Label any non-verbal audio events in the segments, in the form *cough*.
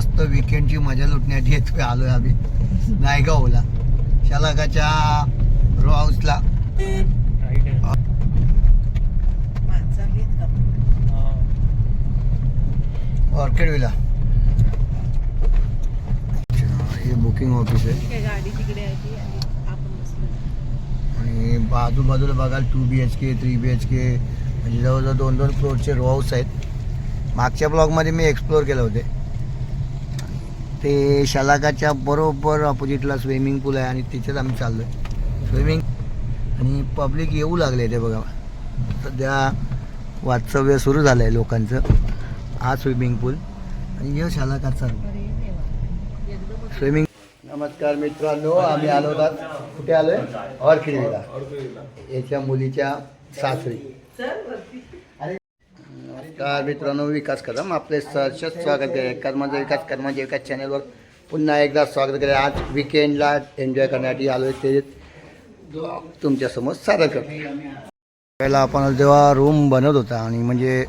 मस्त विकेंडची मजा लुटण्यासाठी येतोय आलोय आम्ही. नायगावला. शलाकाच्या रो हाऊसला आहे. ऑर्किड विला हे बुकिंग ऑफिस आहे. आहे आणि आजूबाजूला बघाल two B H K three B H K म्हणजे जवळजवळ दोन दोन फ्लोअरचे रो हाऊस आहेत. मागच्या ब्लॉगमध्ये मी एक्सप्लोअर केले होते. ते शलाकाच्या बरोबर ऑपोजिटला स्विमिंग पूल आहे आणि तिथेच आम्ही चाललो आहे स्विमिंग आणि पब्लिक येऊ लागले ते बघा. सध्या वास्तव्य सुरू झालं आहे लोकांचं. हा स्विमिंग पूल आणि हे शलाकाचा अरे स्विमिंग नमस्कार मित्रांनो आम्ही आलो होतात कुठे आहे ऑर्किडला. याच्या मुलीच्या सासरी. नमस्कार मित्रांनो विकास कदम आपले सहर्ष स्वागत करे कर्माचा विकास कर्माच्या विकास चॅनलवर पुन्हा एकदा स्वागत केले आज विकेंडला एन्जॉय करण्यासाठी आलो आहे ते तुमच्यासमोर सादर करतो. पहिला आपण जेव्हा रूम बनवत होता आणि म्हणजे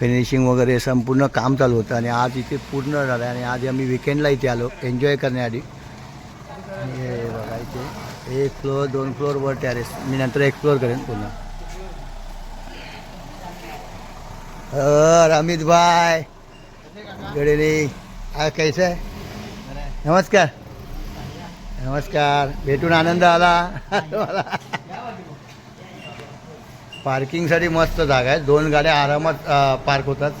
फिनिशिंग वगैरे संपूर्ण काम चालू होतं आणि आज इथे पूर्ण झालं आणि आज आम्ही विकेंडला इथे आलो एन्जॉय करण्यासाठी. आणि हे बघा इथे एक फ्लोअर दोन फ्लोअरवर टॅरेस मी नंतर एक्सप्लोअर करेन पुन्हा. हो, अमित भाई. गडेली आ कैसा? आहे नमस्कार. नमस्कार. भेटून आनंद आला. मला पार्किंगसाठी मस्त जागा आहे. दोन गाड्या आरामात पार्क होतात.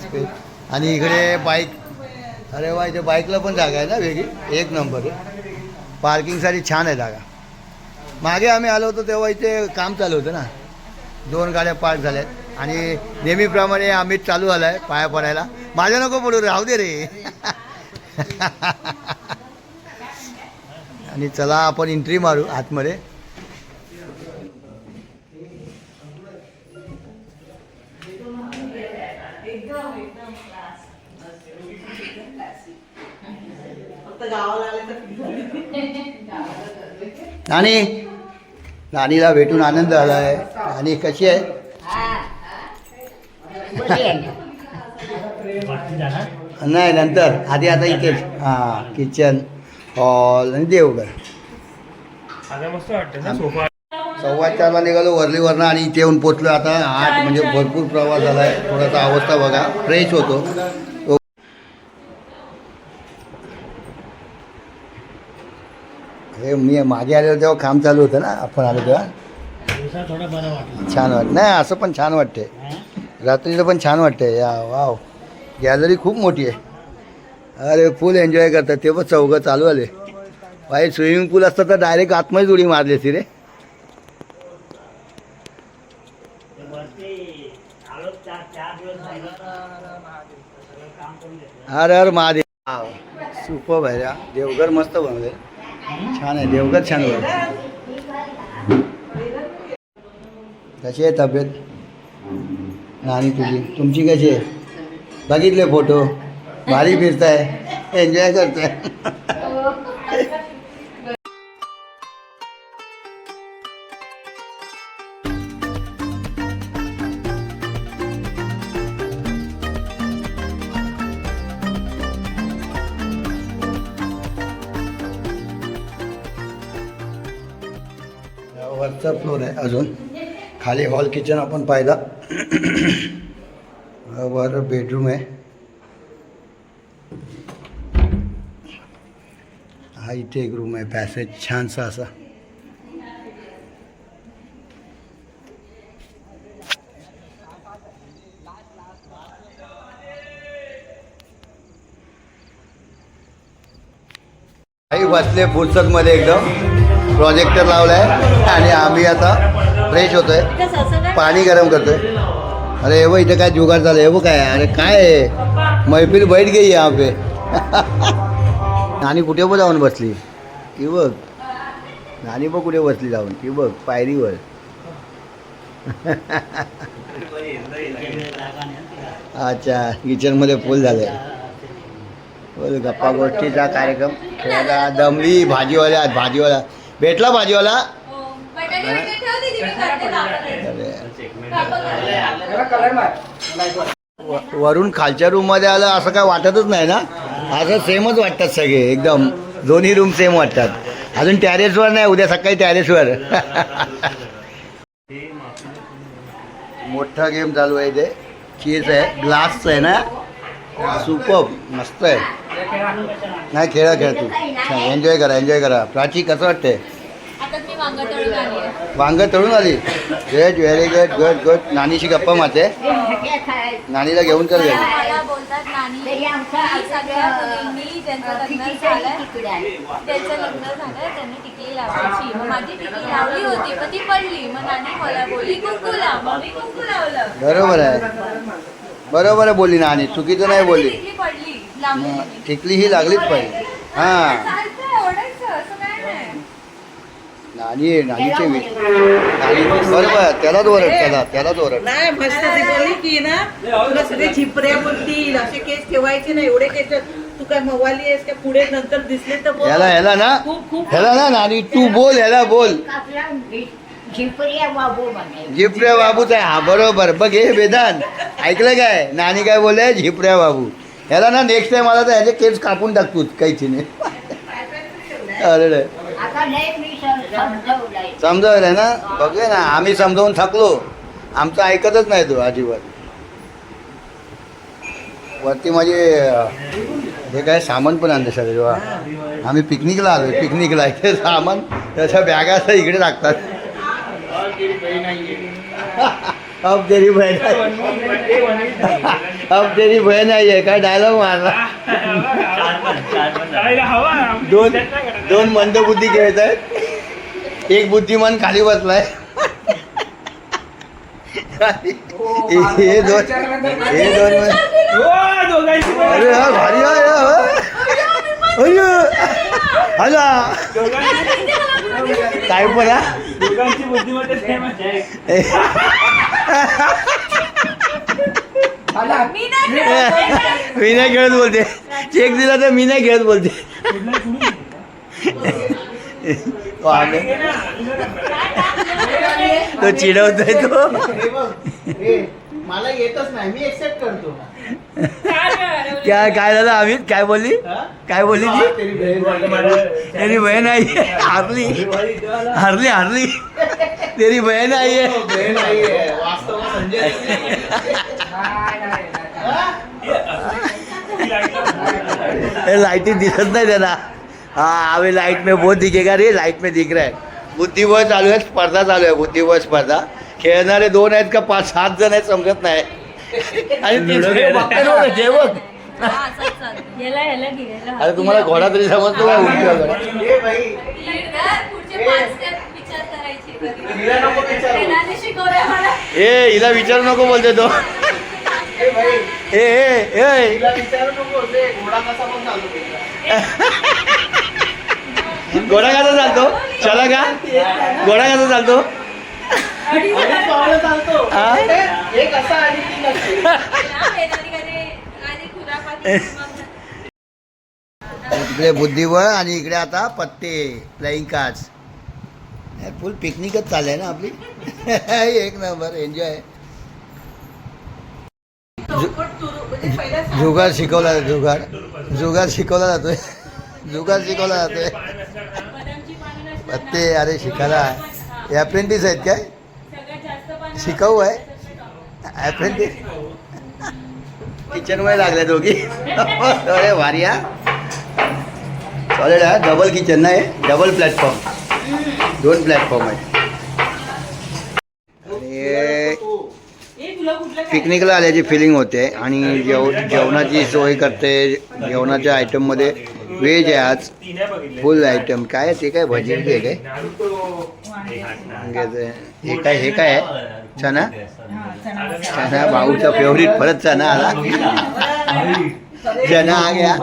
आणि इकडे बाईक अरे वा इथे बाईकला पण जागा आहे ना वेगळी? एक नंबर आहे. पार्किंगसाठी छान आहे जागा. मागे आम्ही आलो होतो तेव्हा इथे काम चालू होतं ना. दोन गाड्या पार्क झाल्या आहेत आणि नेहमीप्रमाणे आम्ही चालू झाला आहे पाया पडायला. माझ्या नको पडू राहू दे रे. *laughs* आणि चला आपण एंट्री मारू आतमध्ये. नाणी नाणीला नानी नानीला भेटून आनंद झाला आहे आणि कशी आहे? नाही नंतर. आधी आता इथेच हां किचन हॉल आणि देवघर. वाटतं सव्वा चारला निघालो वरलीवरनं आणि इथे येऊन पोचलो. आता आठ म्हणजे भरपूर प्रवास झाला आहे थोडासा अवस्था बघा. फ्रेश होतो. हे मी मागे आलेलो तेव्हा काम चालू होतं ना. आपण आलो तेव्हा. छान वाट नाही असं पण छान वाटते रात्रीचं पण छान वाटते या वाव. गॅलरी खूप मोठी आहे. अरे फुल एन्जॉय करतात. ते पण चौघं चालू आले बाई स्विमिंग पूल असतं तर डायरेक्ट आतमध्येच उडी मारली असती रे. अरे अरे महादेव. सुपर भैया रे. देवघर मस्त बनवले छान आहे. देवघर छान बनवले कशी आहे तब्येत? आणि तुझी. तुमची कशी आहे? बघितले फोटो? भारी फिरताय. एन्जॉय करताय. वरचा फ्लोर आहे अजून. खाली हॉल किचन आपण पाहिला. वर बेडरूम आहे हा। इथे एक रूम आहे पॅसेज छानसा असा काही बसले फुरसतमध्ये एकदम. प्रोजेक्टर लावलाय आणि आम्ही आता फ्रेश होतोय. पाणी गरम करतोय. अरे हे इथं काय जुगाड झालं हे बघ काय? अरे काय आहे? मैफिल बैठ गेली यहाँ पे. नानी कुठे बघ जाऊन बसली. ती बघ. नानी बघ कुठे बसली जाऊन? ती बघ पायरीवर. अच्छा किचनमध्ये फुल झालं बोल गप्पा गोष्टीचा कार्यक्रम. खेळायला दमली भाजीवाल्या भाजीवाला. भेटला भाजीवाला? व- वरून खालच्या रूममध्ये आलं असं काय वाटतच नाही ना? असं सेमच वाटतात सगळे एकदम. दोन्ही रूम सेम वाटतात. अजून टॅरेसवर नाही उद्या सकाळी टॅरेसवर मोठा गेम चालू आहे ते चीज आहे. ग्लासचं आहे ना? सुपर मस्त आहे. नाही खेळा खेळ तू. छान एन्जॉय करा एन्जॉय करा. प्राची कसं वाटतंय? वांग तळून आली आहे. वांग तळून आली? Good very good good good नानीशी गप्पा मारते. नानीला घेऊन चल लावलं बरोबर आहे. बरोबर आहे बोलली नानी. चुकीचं नाही बोलली. टिकली ही लागलीच पाहिजे. हां चालतंय ओरडायचं असं काय नाही नानी नानीचे विचार नानी बरोबर त्यालाच ओरड त्याला त्यालाच ओरड नाही मस्त ती बोलली की ना तुला सगळे झिपऱ्या बोलतील असे केस ठेवायचे ना एवढे केस तू काय मवाली आहेस का? पुढे नंतर दिसले तर बोल. ह्याला ह्याला ना खूप खूप ह्याला ना नानी तू बोल ह्याला बोल. झिपऱ्या बाबू म्हणे. झिपऱ्या बाबूच आहे हा बरोबर. बघ हे वेदांत. ऐकलं काय? नानी काय बोलले? झिपऱ्या बाबू ह्याला ना नेक्स्ट टाइम आला तर ह्याचे केस कापून टाकतोच काहीच नाही अरे रे. आता नाही मी समजावलं ना? बघूया ना आम्ही समजावून थकलो. आमचं ऐकतच नाही तो अजिबात. वरती माझे अं, हे काय सामान पण आणलं सगळे वा. आम्ही पिकनिकला आलो पिकनिकला. इथे सामान त्याच्या बॅगा असं इकडे टाकतात. अब तेरी बहीण अब तेरी बहीण आई आहे काय डायलॉग मारला. दोन दोन मंदबुद्धी खेळत आहेत एक बुद्धिमान खाली बसलाय. हे दोन हे दोन हो, दोघांची पण- अरे हा भारी हा. आला काय पण हा? आहे. मी नाही खेळत. बोलते. चेक दिला तर मी नाही खेळत बोलते? तो हे चिडवतोय तो मला येतच नाही मी एक्सेप्ट करतो. काय काय झालं आम्ही काय बोलली? काय बोलली ती? तेरी बहन आई है हारली. हारली हारली. तेरी बहन आई है ये लाइटें दिखत नाही त्यांना हाँ अभी लाइट में बहुत दिखेगा रे लाइट में दिख रहा है। बुद्धिबळ चालू आहे स्पर्धा चालू आहे बुद्धिबळ स्पर्धा। खेळणारे दोन आहेत का पाच सात जण आहेत समजत नाही. आणि हा, अरे तुम्हाला घोडा तरी समजतो उलटी मला. ए हिला विचारू नको बोलते तो. ए ए ए घोडा कसा चालतो? चला का? घोडा कसा चालतो? इकडे बुद्धिबळ आणि इकडे आता पत्ते फ्लाइंग कार्ड्स फुल पिकनिकच चालू ना आपली? *laughs* एक नंबर एन्जॉय म्हणजे जुगार शिकवला जुगार जुगार शिकवला जातोय. जुगार शिकवला ना. पत्ते अरे शिकायला हे अप्रेंटिस आहेत काय? शिकाऊ आहे? अप्रेंटिस किचनमध्ये लागल्या दोघी. अरे हा? सॉलिड आहे डबल किचन नाही डबल प्लॅटफॉर्म दोन प्लॅटफॉर्म आहेत. पिकनिकला आल्याची फिलिंग होते आणि जेव जेवणाची सोय करते जेवणाच्या आयटममध्ये व्हेज आहे आज. तिने बघितले. फुल आयटम काय ते? काय भजी आहे काय? नारुतो हे काय हे काय आहे? चना? चना. भाऊचा फेवरेट परत चना आला. चना आ गया.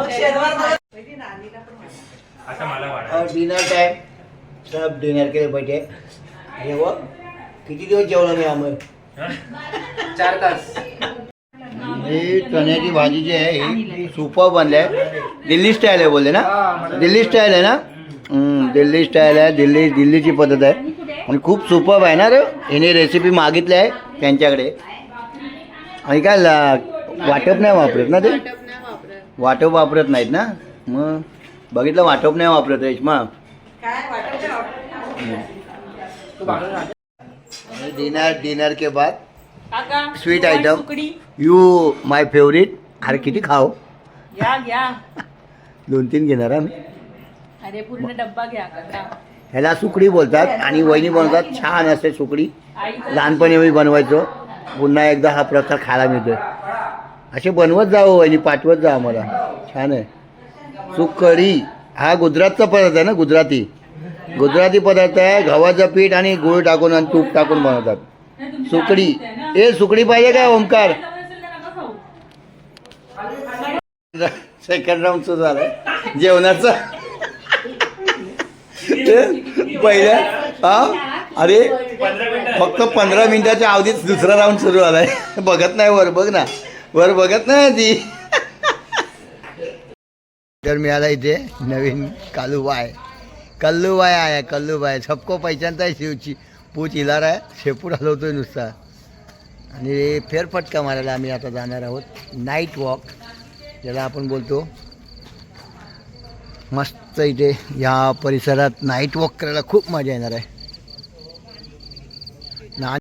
और डिनर टाइम सब डिनर के लिए बैठे. हे बघ किती दिवस जेवलं नाही आम्ही? ही? चण्याची भाजी जी आहे ही सुपर बनली आहे दिल्ली स्टाईल आहे बोलले ना? दिल्ली स्टाईल आहे ना? हम्म, दिल्ली स्टाईल आहे दिल्ली दिल्लीची पद्धत आहे. आणि खूप सुपर आहे ना रे? हिने रेसिपी मागितली आहे त्यांच्याकडे. आणि काय वाटप नाही वापरत ना ते? वाटप वापरत. नाहीत ना? मग बघितलं वाटप नाही वापरत रेशमा डिनर डिनर के बाद item. सुकडी. यू माय फेवरेट अरे किती खाऊ. घ्या घ्या दोन तीन घेणार आम्ही. अरे पूर्ण डब्बा घ्या काका ह्याला सुकडी बोलतात आणि वहिनी बनवतात छान असते सुकडी. लहानपणी आम्ही बनवायचो. पुन्हा एकदा हा प्रकार खायला मिळतोय. असे बनवत जावं वहिनी पाठवत जा आम्हाला. छान आहे. सुकडी. हा गुजरातचा पदार्थ आहे ना गुजराती. गुजराती पदार्थ आहे गव्हाचं पीठ आणि गूळ टाकून आणि तूप टाकून बनवतात. सुकडी. ए सुकडी पाहिजे काय ओंकार? सेकंड राऊंड सुरू झालाय. जेवणाचा? पहिल्या? हा? अरे फक्त पंधरा मिनिटाच्या अवधीत दुसरा राऊंड सुरू झालाय. बघत नाही वर बघ ना. वर बघत नाही ती तर मिळाला इथे नवीन कालूबाय. कल्लूबाय आहे कल्लूबाय. सबको पहिचानता आहे शिवची. पूच इलार आहे शेपूट हलवतोय नुसता. आणि फेरफटका मारायला आम्ही आता जाणार आहोत. नाईट वॉक ज्याला आपण बोलतो, मस्त इथे या परिसरात नाईट वॉक करायला खूप मज़ा येणार आहे. ना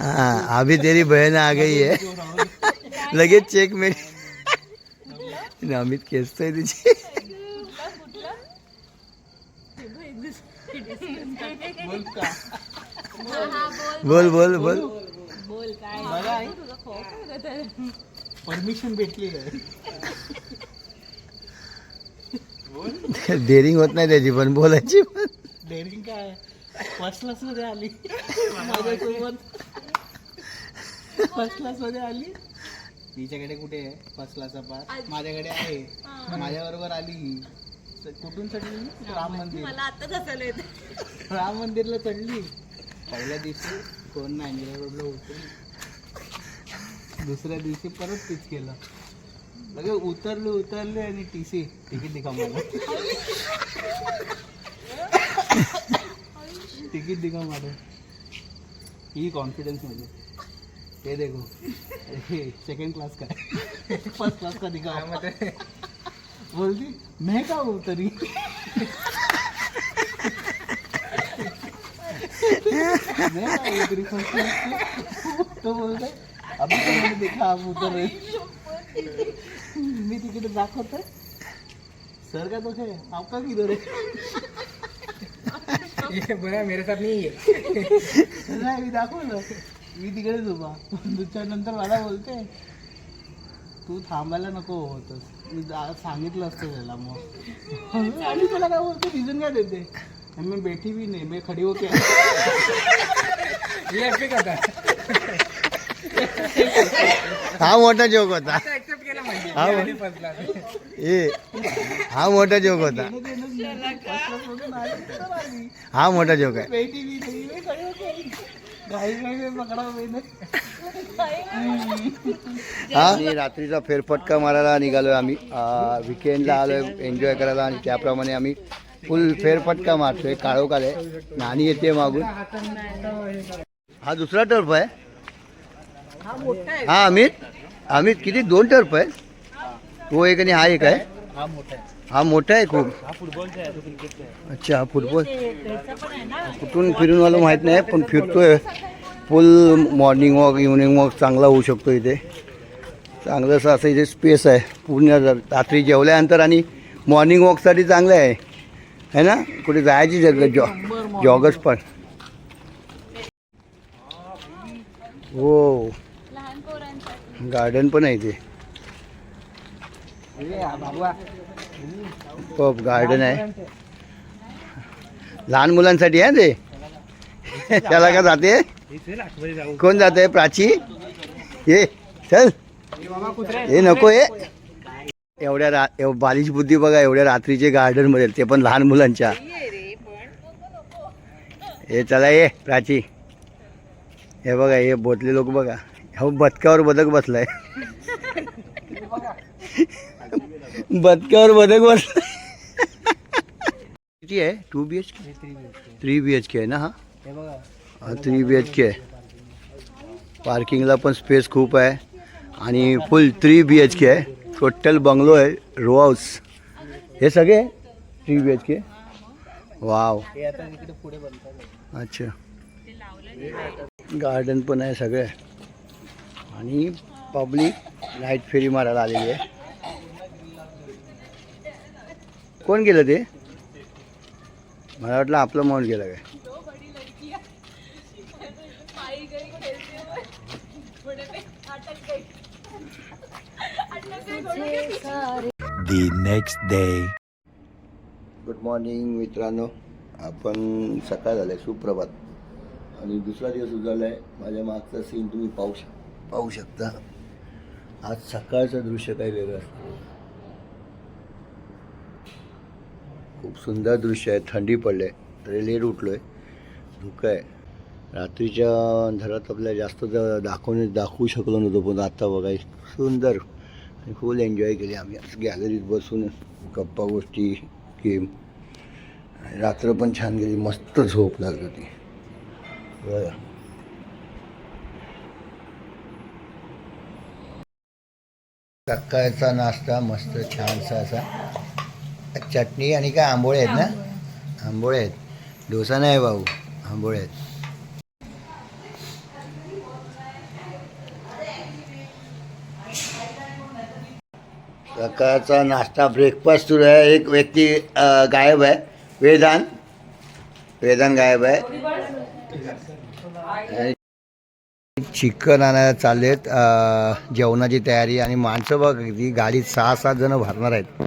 हाँ अभी तेरी बहन आ गई है. लगेच चेक में अमित खेचतोय तुझी बोल बोल बोल. परमिशन भेटली डेअरिंग होत नाही त्याची पण बोलायची पण. डेअरिंग काय? फर्स्ट क्लासमध्ये आली. माझ्यासोबत. फर्स्ट क्लासमध्ये आली. तिच्याकडे कुठे आहे? फर्स्ट क्लासचा पास माझ्याकडे आहे. माझ्या बरोबर आली कुठून चढली राम मंदिर. मला आताच असायला येते. राम मंदिरला चढली. पहिल्या दिवशी कोण नाही रोडला उतरली दुसऱ्या दिवशी परत तीच केलं. लगे उतरले उतरले आणि टी सी तिकीट दिखा मला तिकीट दिखा मला ही कॉन्फिडन्स मध्ये हे देखो. हे सेकंड क्लास का? फ़र्स्ट क्लास का दिखा बोलती मैं का उतरी? मैं का उतरी फ़र्स्ट क्लास तो बोलते अभी तो मैंने देखा आप उतर मी तिकीट दाखवतोय. सर का तो है आपका किधर है ये बना मेरे साथ नहीं है नाही मी दाखवलं. मी तिकडेच उभा. दुसऱ्या नंतर मला बोलते तू थांबायला नको होतस. मी जा- सांगितलं असतं त्याला मग. आणि त्याला काय बोलते? रिझन काय देते? मैं बैठी भी नहीं मैं खड़ी होके ये होता हा मोठा जोक होता. एक्सेप्ट केला म्हणजे. हा. ए हा मोठा जोक होता. हा मोठा जोक आहे. हा? आणि रात्रीचा फेरफटका मारायला निघालोय आम्ही. विकेंडला आलोय एन्जॉय करायला आणि त्याप्रमाणे आम्ही फुल फेरफटका मारतोय काळोखाल आहे. नाणी येते मागून. हा दुसरा टर्फ आहे. हा अमित? अमित किती? दोन टर्फ आहे तो एक आणि हा एक आहे? हा मोठा आहे खूप. अच्छा हा फुटबॉल कुठून फिरून आलो माहीत नाही पण फिरतोय. Full morning walk evening walk चांगला होऊ शकतो इथे. चांगलंसं असं इथे स्पेस आहे. पूर्ण रात्री जेवल्यानंतर आणि मॉर्निंग वॉकसाठी चांगलं आहे. है ना? कुठे जायची जग जॉ जॉगर्स पण. हो. गार्डन पण आहे इथे पब गार्डन आहे. लहान मुलांसाठी आहे ते? त्याला का जाते? कोण जाते? प्राची? ये चल. हे नको ये. एवढ्या रा एव बालिश बुद्धी बघा एवढ्या रात्रीचे गार्डनमध्ये ते पण लहान मुलांच्या. हे चला ये प्राची. हे बघा हे बोतले लोक बघा. हो बदकावर बदक बसलाय. बदकावर बदक बसलाय. किती आहे? Two B H K three B H K आहे ना हा? हे थ्री बी एच के आहे. पार्किंगला पण स्पेस खूप आहे. आणि फुल थ्री बी एच के आहे. टोटल बंगलो आहे रो हाऊस हे सगळे three B H K wow अच्छा. गार्डन पण आहे सगळे. आणि पब्लिक नाईट फेरी मारायला आलेली आहे. कोण गेलं ते? मला वाटलं आपलं माऊंट गेलं काय? The next day. Good morning मित्रांनो. आपण सकाळ झालं आहे सुप्रभात. आणि दुसरा दिवस उजाडला आहे. माझ्या मागचा सीन तुम्ही पाहू शक पाहू शकता. आज सकाळचं दृश्य काही वेगळं असतं. खूप सुंदर दृश्य आहे. थंडी पडली आहे तरी लेट उठलो आहे धुकं आहे. रात्रीच्या अंधारात आपल्याला जास्त तर दाखवणे दाखवू शकलो नव्हतो पण आत्ता बघा सुंदर आणि फुल एन्जॉय केली आम्ही. गॅलरीत बसून गप्पा गोष्टी गेम आणि रात्र पण छान गेली. मस्त झोप लागली होती. बरं. सकाळचा नाश्ता मस्त छानसा असा. चटणी आणि काय आंबोळे आहेत ना? आंबोळे आहेत. डोसा नाही भाऊ आंबोळे आहेत. सकाळचा नाश्ता ब्रेकफास्ट सुरू आहे. एक व्यक्ती गायब आहे. वेदान वेदान गायब आहे. चिकन आणायला चाललेत. जेवणाची तयारी आणि माणसं बघ ती गाडीत सहा सात जण भरणार आहेत.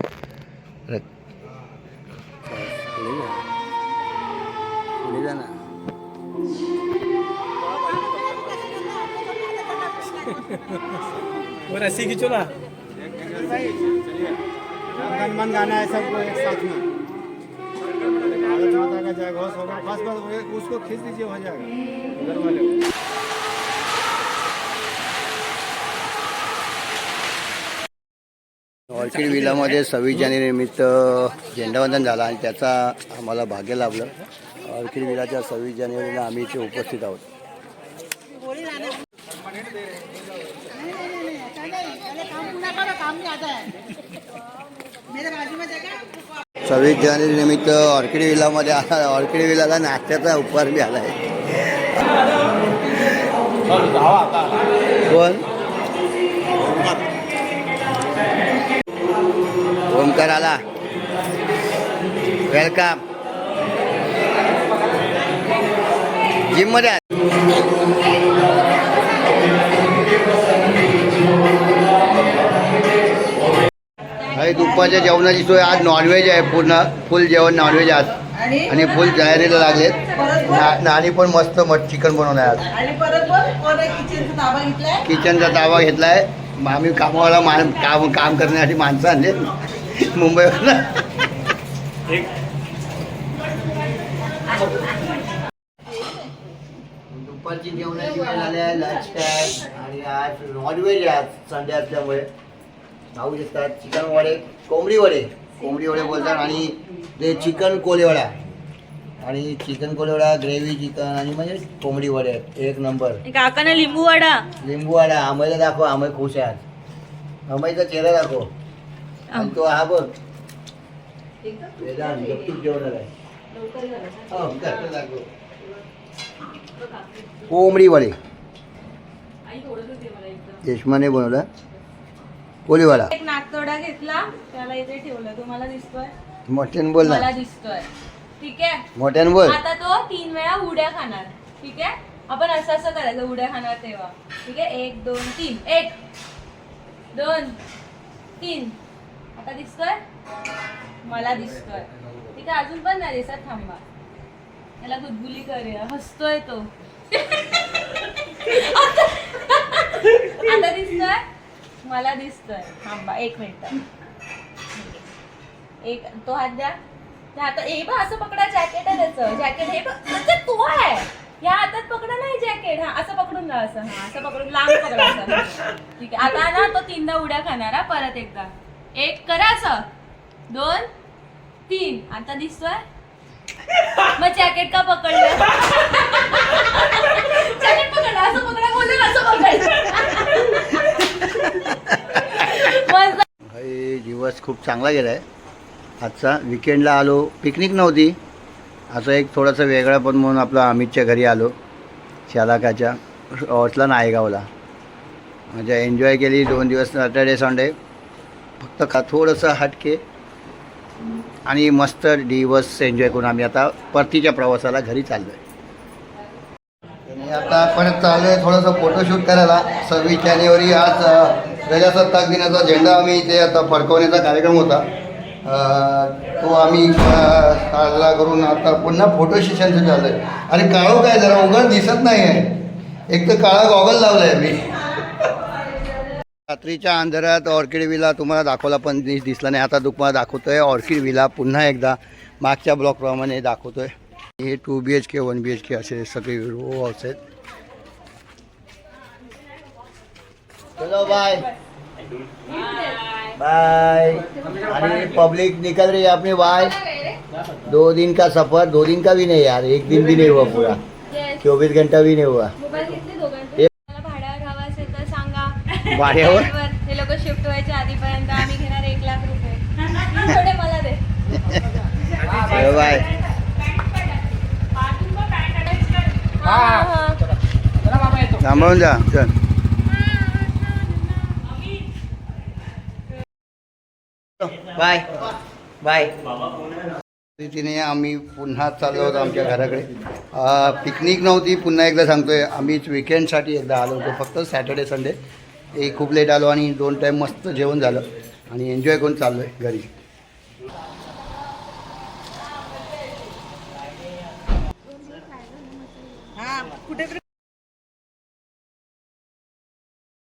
रस्सी खींचो ना मन गाना है सबको एक साथ में भारत माता का जय घोष होगा बस बस वो- उसको खींच दीजिए हो जाएगा उधर वाले ऑर्किड विलामध्ये सव्वीस जानेवारीनिमित्त झेंडावंदन झाला आणि त्याचा आम्हाला भाग्य लाभलं. ऑर्किड विलाच्या सव्वीस जानेवारीला आम्ही इथे उपस्थित आहोत. सव्वीस जानेवारी निमित्त ऑर्किड विलामध्ये ऑर्किड विलाला नाश्त्याचा उपहार बी आला आहे. कोण? ओमकार आला वेलकम जिममध्ये आहे. दुपारच्या जेवणाची सोय आज नॉनव्हेज आहे पूर्ण फुल जेवण नॉनव्हेज आज. आणि फुल तयारीला लागलेत. परत ना- नानी पण मस्त मट चिकन आज. परत पण कोण किचनचा ताबा घेतलाय? आम्ही कामावाला मान काम काम करण्यासाठी माणसं आणले मुंबईवरनं. दुपारची जेवणाची वेळ झाली आहे लंच टाइम आणि आज नॉनव्हेज आहे आज संडे असल्यामुळे. खाऊ शकतात चिकन वडे कोंबडी वडे. कोंबडी वडे बोलतात आणि ते चिकन कोलेवडा. आणि चिकन कोलेवडा ग्रेव्ही चिकन आणि म्हणजे कोंबडी वडे आहेत एक नंबर काकाना लिंबू वडा लिंबू आला आमयला दाखव आमय खुश आहे आज. अमयचा चेहरा दाखव. आणि तो हा बघ. वेदांत गपचूप जेवणार आहे. हो, दाखव, दाखव. कोंबडी वडे यशमाने बनवला. कोलीवाडा एक नागतोडा घेतला. त्याला इथे ठेवलं. तुम्हाला दिसतोय? मोठ्याने बोल मला दिसतोय. ठीक आहे? मोठ्याने बोल. आता तो तीन वेळा उड्या खाणार. ठीक आहे? आपण असं असं करायचं. उड्या खाणार तेव्हा. ठीक आहे? एक दोन तीन. एक दोन तीन. आता दिसतोय? मला दिसतोय. ठीक आहे अजून पण नाही दिसत थांबा. त्याला गुदगुली करूया. हसतोय तो. आता आता दिसतोय? मला दिसतोय. थांबा एक मिनिट. एक तो हात द्या. त्या हातात हे बघ असं पकडा जॅकेट आहे त्याचं. जॅकेट हे बघ म्हणजे तो आहे. या हातात पकडा नाही जॅकेट. हा असं पकडून जा असं. हा असं पकडून लांब पकडा असं. ठीक आहे आता ना तो तीनदा उड्या खाणार हा परत एकदा. एक करायचं. दोन तीन. आता दिसतोय? मग जॅकेट का पकडलं? जॅकेट पकडलं. असं पकडा बोलेल असं पकड दिवस खूप चांगला गेला आहे आजचा विकेंडला आलो. पिकनिक नव्हती. असं एक थोडंसं वेगळं पण म्हणून आपलं अमितच्या घरी आलो. शालाकाच्या ऑटला नायगावला. म्हणजे एन्जॉय केली. दोन दिवस सॅटर्डे संडे फक्त का थोडंसं हटके आणि मस्त दिवस एन्जॉय करून आम्ही आता परतीच्या प्रवासाला घरी चाललो आहे आणि आता आपण चालू आहे थोडंसं फोटोशूट करायला. सव्वीस जानेवारी आज प्रजासत्ताक दिनाचा झेंडा आम्ही इथे आता फडकवण्याचा कार्यक्रम होता. तो आम्ही साजरा करून आता पुन्हा फोटो सेशनचं चाललं आहे आणि काळो काय जरा उघड दिसत नाही आहे एक तर काळा गॉगल लावला आहे मी. रात्रीच्या अंधारात ऑर्किड विला तुम्हाला दाखवला पण दिस दिसला नाही. आता तुम्हाला दाखवतोय ऑर्किड विला पुन्हा एकदा मागच्या ब्लॉकप्रमाणे दाखवतोय. हे two B H K one B H K असे सगळे हाऊस आहेत. चलो बाय बाय आणि पब्लिक निकल रही है अपने बाय दो दिन का सफर दो दिन का भी नहीं यार. एक दिन भी नहीं हुआ पूरा. चौबीस घंटा भी नहीं हुआ. सांगा भाड्यावर? हे लोक शिफ्ट व्हायच्या आधीपर्यंत आम्ही घेणार एक लाख रुपये. थोडे मला दे. चलो बाय. हा, हा. थांबवून जा चल. बाय. बाय. तिने आम्ही पुन्हा चाललो होतो आमच्या घराकडे. पिकनिक नव्हती पुन्हा एकदा सांगतोय आम्हीच विकेंडसाठी एकदा आलो होतो फक्त सॅटर्डे संडे एक खूप लेट आलो आणि दोन टाईम मस्त जेवण झालं आणि एन्जॉय करून चाललो आहे घरी.